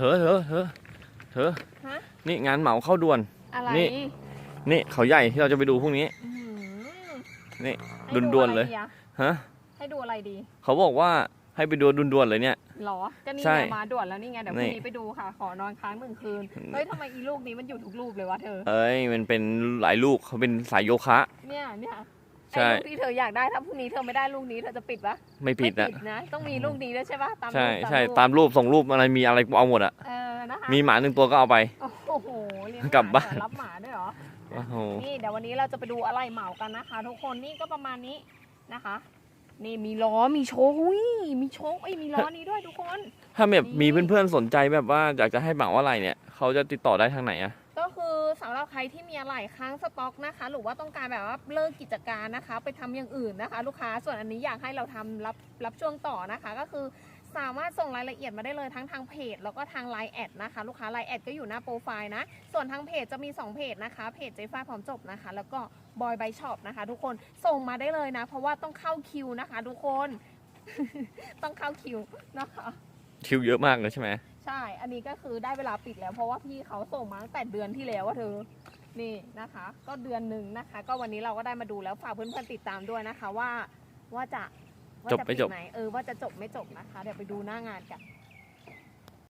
ธอเธอเธอเธอฮะ นี่งานเหมาเข้าด่วน อะไรนี่ นี่เขาใหญ่ที่เราจะไปดูพรุ่งนี้ อื้อหือนี่ให้ด่วนๆเลย อะไรดีอะฮะให้ดูอะไรดีเขาบอกว่าให้ไปดูด่วนๆเลยเนี่ย หรอก็นี่ใช่ไงมาด่วนแล้วนี่ไงเดี๋ยวพรุ่งนี่นี้ไปดูค่ะ ขอนอนค้างหนึ่งคืนเฮ้ยทำไมอีลูกนี้มันอยู่ทุกรูปเลยวะเธอ เอ้ยมันเป็นหลายลูกเขาเป็นสายโยคะ เนี่ยเนี่ย ใช่ ไอ้ลูกที่เธออยากได้ถ้าพรุ่งนี้เธอไม่ได้ลูกนี้เธอจะปิดปะไม่ผิดไม่อะปิดนะต้องมีลูกนี้ด้วยใช่ปะตามใช่รูปใช่รูปตามรูปส่งรูปอะไรมีอะไรกูเอาหมดอะเออนะคะมีหมาหนึ่งตัวก็เอาไป โอ้โหเลี้ยงหมกลับบ้านเหรอรับหมาด้วยเหรอ โอ้โห นี่เดี๋ยววันนี้เราจะไปดูอะไรเหมากันนะคะ ทุกคนนี่ก็ประมาณนี้นะคะ นี่มีล้อมีโชว์อุ้ยมีโชว์ไอ้ยมีล้อนี้ด้วยทุกคน ถ้าแบบนี่มีเพื่อนๆสนใจแบบว่าอยากจะให้เหมาอะไรเนี่ย เขาจะติดต่อได้ทางไหนอะก็คือสำหรับ ใครที่มีอะไรค้างสต็อกนะคะ หรือว่าต้องการแบบว่าเลิกกิจการนะคะ ไปทำอย่างอื่นนะคะ ลูกค้าส่วนอันนี้อยากให้เราทำรับรับช่วงต่อนะคะ ก็คือสามารถส่งรายละเอียดมาได้เลยทั้งทางเพจ แล้วก็ทางไลน์แอดนะคะ ลูกค้าไลน์แอดก็อยู่หน้าโปรไฟล์นะ ส่วนทางเพจจะมี 2 เพจนะคะ เพจเจฟ้าพร้อมจบนะคะ แล้วก็บอยไบช็อปนะคะ ทุกคนส่งมาได้เลยนะ เพราะว่าต้องเข้าคิวนะคะ ทุกคน ต้องเข้าคิวนะคะคิวเยอะมากเลยใช่ไหม ช่ อันนี้ก็คือได้เวลาปิดแล้ว เพราะว่าพี่เขาส่งมาตั้งแต่เดือนที่แล้วว่าเธอ นี่นะคะ ก็เดือนหนึ่งนะคะ ก็วันนี้เราก็ได้มาดูแล้วฝากเพื่อนๆติดตามด้วยนะคะว่าว่าจะว่าจบไม่จบปิดไหนเออว่าจะจบไม่จบนะคะ เดี๋ยวไปดูหน้างานกัน